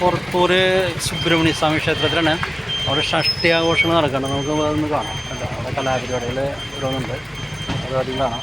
പുറത്തൂര് സുബ്രഹ്മണ്യ സ്വാമി ക്ഷേത്രത്തിലാണ്. അവിടെ ഷഷ്ടി ആഘോഷങ്ങൾ നടക്കുന്നത് നമുക്ക് അതൊന്ന് കാണാം. കണ്ടോ അവിടെ കലാപരിപാടികൾ ഓരോന്നുണ്ട്. അത് അധികം കാണാം.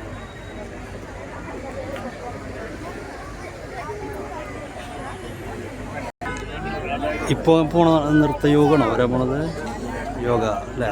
ഇപ്പോൾ പോണ നൃത്ത യോഗമാണോ വരാൻ പോണത് യോഗ അല്ലേ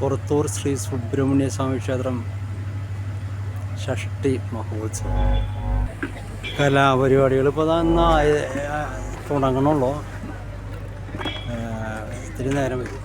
പുറത്തൂർ ശ്രീ സുബ്രഹ്മണ്യ സ്വാമി ക്ഷേത്രം ഷഷ്ടി മഹോത്സവം. കലാപരിപാടികൾ ഇപ്പോൾ അന്ന് തുടങ്ങണുള്ളൂ. ഇത്തിരി നേരം വരും.